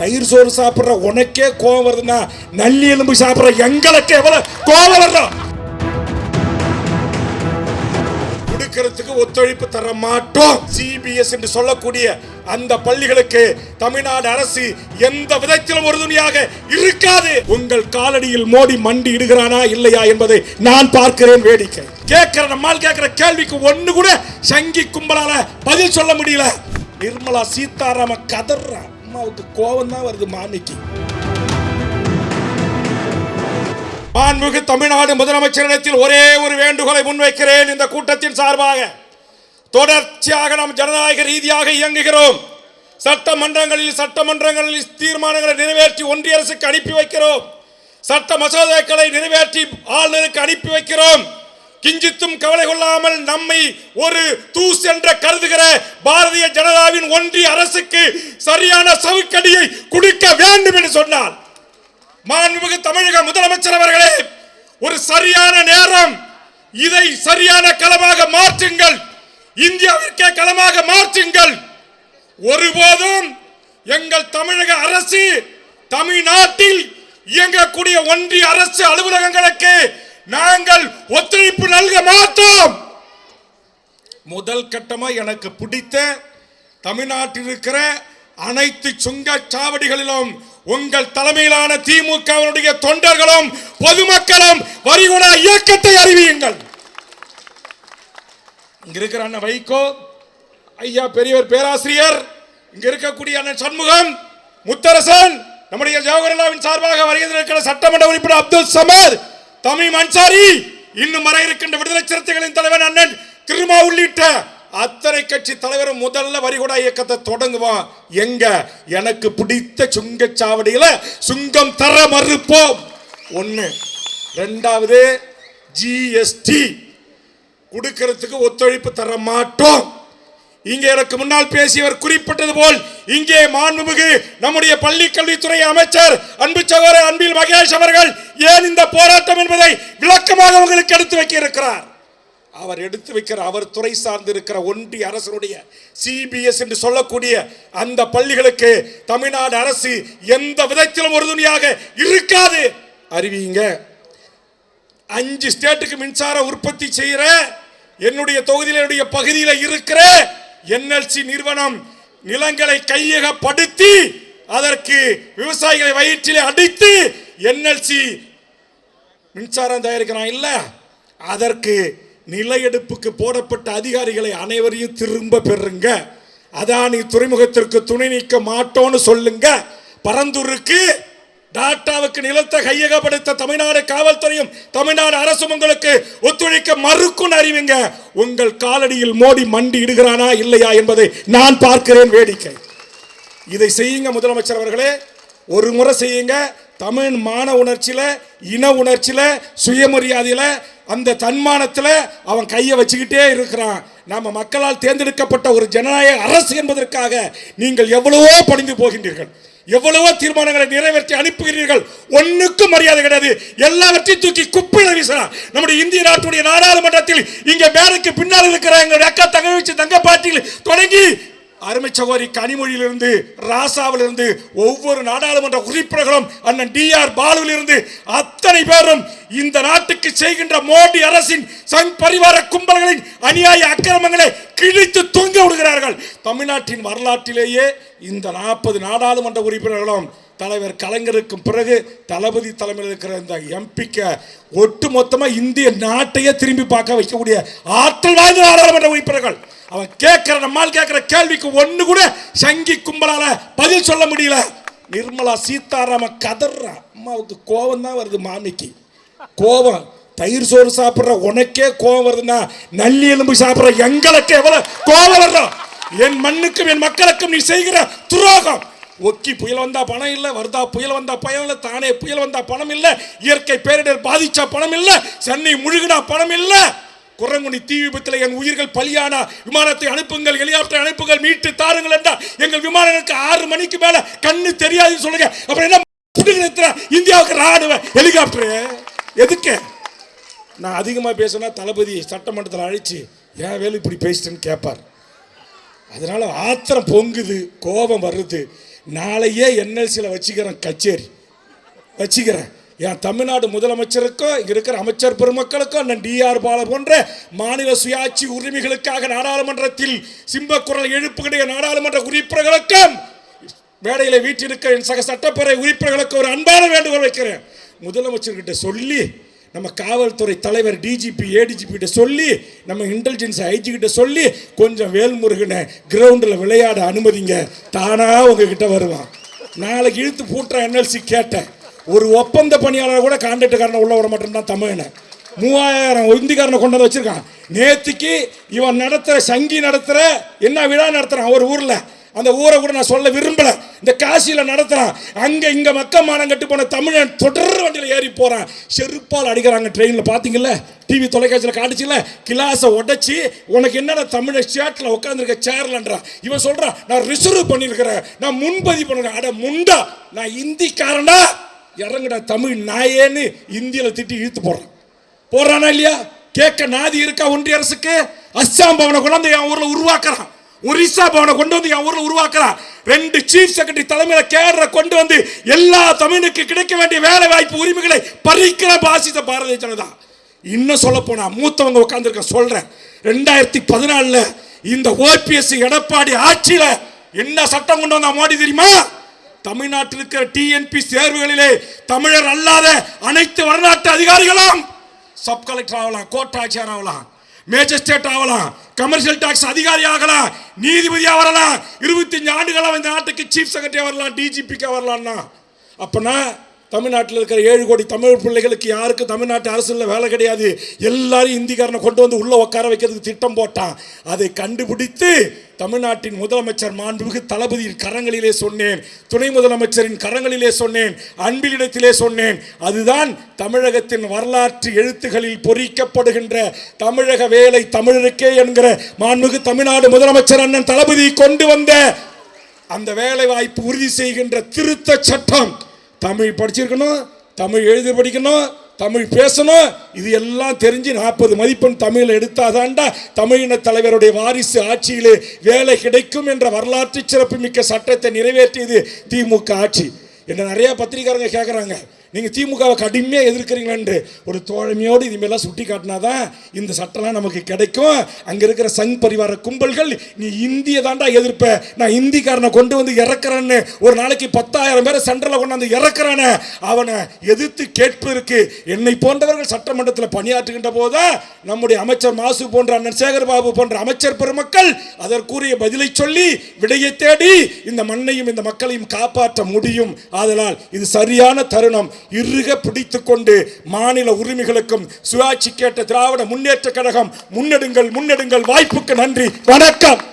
தயிர் சோறு சாப்பிட்ற உனக்கே கோவம் வருதுன்னா நல்லி எலும்பு சாப்பிட்ற எங்களுக்கு எவ்வளவு கோவம் வரணும் கொடுக்கறதுக்கு ஒத்துழைப்பு தர மாட்டோம். சிபிஎஸ் என்று சொல்லக்கூடிய அந்த பள்ளிகளுக்கு தமிழ்நாடு அரசு எந்த விதத்திலும் உறுதுணையாக இருக்காது. உங்கள் காலடியில் மோடி மண்டி இடுகிறானா இல்லையா என்பதை நான் பார்க்கிறேன் வேடிக்கை. கேட்கிற நம்மால் கேட்கிற கேள்விக்கு ஒன்று கூட சங்கி கும்பலால பதில் சொல்ல முடியல. நிர்மலா சீதாராம கதர்றான் அம்மாவுக்கு கோபம் தான் வருது மாமிக்கு. மாண்புமிகு தமிழ்நாடு முதலமைச்சரிடத்தில் ஒரே ஒரு வேண்டுகோளை முன்வைக்கிறேன். இந்த கூட்டத்தின் சார்பாக தொடர்ச்சியாக நாம் ஜனநாயக ரீதியாக இயங்குகிறோம். சட்டமன்றங்களில் சட்டமன்றங்களில் தீர்மானங்களை நிறைவேற்றி ஒன்றிய அரசுக்கு அனுப்பி வைக்கிறோம். சட்ட மசோதாக்களை நிறைவேற்றி ஆளுநருக்கு அனுப்பி வைக்கிறோம். கிஞ்சித்தும் கவலை கொள்ளாமல் நம்மை ஒரு தூஸ் என்ற கருதுகிற பாரதிய ஜனதாவின் ஒன்றிய அரசுக்கு சரியான சவுக்கடியை கொடுக்க வேண்டும் என்று சொன்னார். மாண்புமிகு தமிழக முதலமைச்சர் அவர்களே ஒரு சரியான நேரம் இதை சரியான களமாக மாற்றுங்கள் இந்தியாவிற்கே களமாக மாற்றுங்கள். ஒருபோதும் எங்கள் தமிழக அரசு தமிழ்நாட்டில் இயங்கக்கூடிய ஒன்றிய அரசு அலுவலகங்களுக்கு நாங்கள் ஒத்துழைப்பு நல்க மாட்டோம். முதல் கட்டமாக எனக்கு பிடித்த தமிழ்நாட்டில் இருக்கிற அனைத்து சுங்கச்சாவடிகளிலும் உங்கள் தலைமையிலான திமுகவினுடைய தொண்டர்களும் பொதுமக்களும் வரிகுணா இயக்கத்தை அறிவியுங்கள். இங்க இருக்கிற அண்ணன் வைகோ ஐயா பெரியவர் பேராசிரியர் இங்க இருக்கக்கூடிய அண்ணன் சண்முகம் முத்தரசன் நம்முடைய ஜவஹர்லாவின் சார்பாக வருகின்ற இருக்கிற சட்டமன்ற உறுப்பினர் அப்துல் சமத் தமிழ் அன்சாரி இன்னும் வர இருக்கின்ற விடுதலை சிறுத்தைகளின் தலைவர் அண்ணன் திருமா உள்ளிட்ட அத்தனை கட்சி தலைவரும் முதல்ல வரிகுடா இயக்கத்தை தொடங்குவான். எங்க? எனக்கு பிடித்த சுங்கச்சாவடியில சுங்கம் தர மறுப்போம். ஒண்ணு. ரெண்டாவது ஜிஎஸ்டி கொடுக்கறதுக்கு ஒத்துழைப்பு தர மாட்டோம். இங்கே எனக்கு முன்னால் பேசியவர் குறிப்பிட்டது போல் இங்கே மாண்புமிகு நம்முடைய பள்ளி கல்வித்துறை அமைச்சர் அன்பு சகோதரர் அன்பில் மகேஷ் அவர்கள் ஏன் இந்த போராட்டம் என்பதை விளக்கமாக உங்களுக்கு எடுத்து வைக்க இருக்கிறார் அவர் எடுத்து வைக்கிற அவர் துறை சார்ந்து இருக்கிற ஒன்றிய அரசனுடைய சிபிஎஸ் என்று சொல்லக்கூடிய அந்த பள்ளிகளுக்கு தமிழ்நாடு அரசு எந்த விதத்திலும் உறுதுணையாக இருக்காது. அறிவிங்க அஞ்சு ஸ்டேட்டுக்கு மின்சார உற்பத்தி செய்கிற என்னுடைய தொகுதியில் என்னுடைய பகுதியில் இருக்கிற என்எல்சி நிறுவனம் நிலங்களை கையகப்படுத்தி அதற்கு விவசாயிகளை வயிற்றிலே அடித்து என்எல்சி மின்சாரம் தயாரிக்கிறான் இல்ல? அதற்கு நிலையெடுப்புக்கு போடப்பட்ட அதிகாரிகளை அனைவரையும் திரும்ப பெறுங்க. அதானி துறைமுகத்திற்கு துணை நீக்க மாட்டோம்னு சொல்லுங்க. பரந்தூருக்கு டாட்டாவுக்கு நிலத்தை கையகப்படுத்த தமிழ்நாடு காவல்துறையும் தமிழ்நாடு அரசும் உங்களுக்கு ஒத்துழைக்க மறுக்கும் அறிவிங்க. உங்கள் காலடியில் மோடி மண்டி இடுகிறானா இல்லையா என்பதை நான் பார்க்கிறேன் வேடிக்கை. இதை செய்யுங்க முதலமைச்சர் அவர்களே. ஒரு முறை செய்யுங்க. தமிழ் மான உணர்ச்சியில் இன உணர்ச்சியில் சுயமரியாதையில் அந்த தன்மானத்தில் அவன் கையை வச்சுக்கிட்டே இருக்கிறான். நம்ம மக்களால் தேர்ந்தெடுக்கப்பட்ட ஒரு ஜனநாயக அரசு என்பதற்காக நீங்கள் எவ்வளவோ பணிந்து போகின்றீர்கள். எவ்வளவோ தீர்மானங்களை நிறைவேற்றி அனுப்புகிறீர்கள். ஒண்ணுக்கும் மரியாதை கிடையாது. எல்லாவற்றையும் தூக்கி குப்பையில வீசலாம் நம்முடைய இந்திய நாட்டுடைய நாடாளுமன்றத்தில் இங்க மேலுக்கு பின்னால் இருக்கிற எங்களுடைய அக்கா தங்கச்சி தங்க பாட்டியில் தொடங்கி அருமை சகோதரி கனிமொழியிலிருந்து ராசாவிலிருந்து ஒவ்வொரு நாடாளுமன்ற உறுப்பினர்களும் அண்ணன் டி ஆர் பாலுவிலிருந்து அத்தனை பேரும் இந்த நாட்டுக்கு செய்கின்ற மோடி அரசின் சங் பரிவார கும்பல்களின் அநியாய அக்கிரமங்களை கிழித்து தொங்க விடுகிறார்கள். தமிழ்நாட்டின் வரலாற்றிலேயே இந்த நாற்பது நாடாளுமன்ற உறுப்பினர்களும் தலைவர் கலைஞருக்கும் பிறகு தளபதி தலைமையில் இருக்கிற இந்த எம்பிக்க ஒட்டு மொத்தமாக இந்திய நாட்டையே திரும்பி பார்க்க வைக்கக்கூடிய ஆற்றல் வாய்ந்த நாடாளுமன்ற உறுப்பினர்கள். அவன் கேட்கிற நம்மால் கேட்கிற கேள்விக்கு ஒன்று கூட சங்கி கும்பலால பதில் சொல்ல முடியல. நிர்மலா சீதாராம கதறா. அம்மாவுக்கு கோபம் தான் வருது மாமிக்கு. கோபம் தயிர் சோறு சாப்பிட்ற உனக்கே கோபம் வருதுன்னா நல்லி எலும்பு சாப்பிட்ற எங்களுக்கு எவ்வளவு கோபம் வர்றோம் என் மண்ணுக்கும் என் மக்களுக்கும் நீ செய்கிற துரோகம். ஒக்கி புயல் வந்தா பணம் இல்லை வருதா புயல் வந்தா பயம் இல்லை தானே புயல் வந்தா பணம் இல்லை இயற்கை பேரிடர் பாதிச்சா பணம் இல்லை சென்னை முழுகினா பணம் இல்லை. குரங்குனி தீ விபத்தில் என் உயிர்கள் பலியான விமானத்தை அனுப்புங்கள் ஹெலிகாப்டர் அனுப்புங்கள் மீட்டு தாருங்கள் என்றால் எங்கள் விமானங்களுக்கு ஆறு மணிக்கு மேல கண்ணு தெரியாதுன்னு சொல்லுங்க. அப்புறம் என்ன புடுங்க இந்தியாவுக்கு ராணுவ ஹெலிகாப்டர். எதுக்கு? நான் அதிகமாக பேசினா தளபதி சட்டமன்றத்தில் அழைச்சி ஏன் வேலை இப்படி பேசிட்டேன்னு கேட்பார் அதனால ஆத்திரம் பொங்குது கோபம் வருது. நாளையே என்எல்சியில் வச்சுக்கிறேன் கச்சேரி. வச்சுக்கிறேன். என் தமிழ்நாடு முதலமைச்சருக்கும் இருக்கிற அமைச்சர் பெருமக்களுக்கும் அண்ணன் டிஆர் பால போன்ற மாநில சுயாட்சி உரிமைகளுக்காக நாடாளுமன்றத்தில் சிம்பக்குரல் எழுப்புகிற நாடாளுமன்ற உறுப்பினர்களுக்கும் வேடையில் வீட்டிருக்க என் சக சட்டப்பேரவை உறுப்பினர்களுக்கு ஒரு அன்பான வேண்டுகோள் வைக்கிறேன். முதலமைச்சர்கிட்ட சொல்லி நம்ம காவல்துறை தலைவர் டிஜிபி ஏடிஜிபி கிட்ட சொல்லி நம்ம இன்டெலிஜென்ஸ் ஐஜி கிட்ட சொல்லி கொஞ்சம் வேல்முருகனை கிரவுண்டில் விளையாட அனுமதிங்க. தானாக உங்ககிட்ட வருவான். நாளைக்கு இழுத்து பூட்டுற என்எல்சி கேட்டேன். ஒரு ஒப்பந்த பணியாளர் கூட கான்ட்ராக்டுக்காரனை உள்ள விட மாட்டேன் தமிழனை மூவாயிரம் இந்திக்காரனை கொண்டு வந்து வச்சிருக்கான். நேத்திக்கு இவன் நடத்துற சங்கி நடத்துகிற என்ன விழா நடத்துகிறான் ஒரு ஊரில். அந்த ஊரை கூட நான் சொல்ல விரும்பலை. இந்த காசியில் நடத்துகிறான் அங்கே இங்கே மக்க மானம் கட்டு போன தமிழன் தொடர் வண்டியில் ஏறி போகிறான் செருப்பால் அடிக்கிறாங்க ட்ரெயினில் பார்த்தீங்கல்ல டிவி தொலைக்காட்சியில் காட்டுச்சுல கிளாஸை உடைச்சி உனக்கு என்னடா தமிழ ஷேட்டில் உட்காந்துருக்க சேர்லன்றான் இவன் சொல்கிறான் நான் ரிசர்வ் பண்ணியிருக்கிறேன். நான் முன்பதிவு பண்ணுறேன். அட முண்டா! நான் இந்திக்காரனா இறங்குடா தமிழ் நாயேன்னு இந்தியில் திட்டி இழுத்து போடுறான். போடுறானா இல்லையா? கேட்க நாதி இருக்கா ஒன்றிய அரசுக்கு? அஸ்ஸாம் பவனை கொண்டாந்து என் ஊரில் உருவாக்குறான். ஒரிசா பவனை கொண்டு வந்து என் ஊரில் உருவாக்குறான். ரெண்டு சீஃப் செக்ரட்டரி தலைமையில் கேரள கொண்டு வந்து எல்லா தமிழுக்கு கிடைக்க வேண்டிய வேலை வாய்ப்பு உரிமைகளை பறிக்கிற பாசித பாரதிய ஜனதா. இன்னும் சொல்ல போனா மூத்தவங்க உட்காந்துருக்க சொல்றேன். ரெண்டாயிரத்தி பதினாலில் இந்த ஓபிஎஸ் எடப்பாடி ஆட்சியில் என்ன சட்டம் கொண்டு வந்தா மோடி தெரியுமா? தமிழ்நாட்டில் இருக்கிற டிஎன்பி தேர்வுகளிலே தமிழர் அல்லாத அனைத்து வரலாற்று அதிகாரிகளும் சப் கலெக்டர் ஆகலாம் கோட்டாட்சியர் ஆகலாம் மேஜிஸ்ட்ரேட் ஆகலாம் கமர்ஷியல் டாக்ஸ் அதிகாரி ஆகலாம் நீதிபதியாக வரலாம் இருபத்தஞ்சு ஆண்டுகளாக இந்த நாட்டுக்கு சீஃப் செக்ரட்டரியா வரலாம் டிஜிபிக்கா வரலாம்னா. அப்போனா தமிழ்நாட்டில் இருக்கிற ஏழு கோடி தமிழ் பிள்ளைகளுக்கு யாருக்கு தமிழ்நாட்டு அரசில் வேலை கிடையாது. எல்லாரும் இந்திக்காரனை கொண்டு வந்து உள்ளே உட்கார வைக்கிறதுக்கு திட்டம் போட்டான். அதை கண்டுபிடித்து தமிழ்நாட்டின் முதலமைச்சர் மாண்புமிகு தளபதியின் கரங்களிலே சொன்னேன். துணை முதலமைச்சரின் கரங்களிலே சொன்னேன். அன்பிலிடத்திலே சொன்னேன். அதுதான் தமிழகத்தின் வரலாற்று எழுத்துகளில் பொறிக்கப்படுகின்ற தமிழக வேலை தமிழருக்கே என்கிற மாண்புமிகு தமிழ்நாடு முதலமைச்சர் அண்ணன் தளபதி கொண்டு வந்த அந்த வேலை வாய்ப்பு உறுதி செய்கின்ற திருத்த சட்டம். தமிழ் படிச்சிருக்கணும் தமிழ் எழுதி படிக்கணும் தமிழ் பேசணும். இது எல்லாம் தெரிஞ்சு நாற்பது மதிப்பெண் தமிழில் எடுத்தாதாண்டா தமிழின தலைவருடைய வாரிசு ஆட்சியிலே வேலை கிடைக்கும் என்ற வரலாற்று சிறப்புமிக்க சட்டத்தை நிறைவேற்றியது திமுக ஆட்சி. என்ன நிறையா பத்திரிக்காரங்க கேட்குறாங்க நீங்கள் திமுகவை கடுமையாக எதிர்க்கிறீங்களான்னு ஒரு தோழமையோடு இதுமாரிலாம் சுட்டி காட்டினாதான் இந்த சட்டம்லாம் நமக்கு கிடைக்கும். அங்கே இருக்கிற சங் பரிவார கும்பல்கள் நீ இந்திய தாண்டா எதிர்ப்ப. நான் இந்திக்காரனை கொண்டு வந்து இறக்குறேன்னு ஒரு நாளைக்கு பத்தாயிரம் பேரை சென்டரில் கொண்டாந்து இறக்குறானே அவனை எதிர்த்து கேட்பதற்கு என்னை போன்றவர்கள் சட்டமன்றத்தில் பணியாற்றுகின்ற போது நம்முடைய அமைச்சர் மாசு போன்ற அண்ணன் சேகர்பாபு போன்ற அமைச்சர் பெருமக்கள் அதற்குரிய பதிலை சொல்லி விடையை தேடி இந்த மண்ணையும் இந்த மக்களையும் காப்பாற்ற முடியும். ஆதலால் இது சரியான தருணம். இறுக பிடித்து கொண்டு மாநில உரிமைகளுக்கும் சுயாட்சி கேட்ட திராவிட முன்னேற்ற கழகம் முன்னெடுங்கள் முன்னெடுங்கள். வாய்ப்புக்கு நன்றி. வணக்கம்.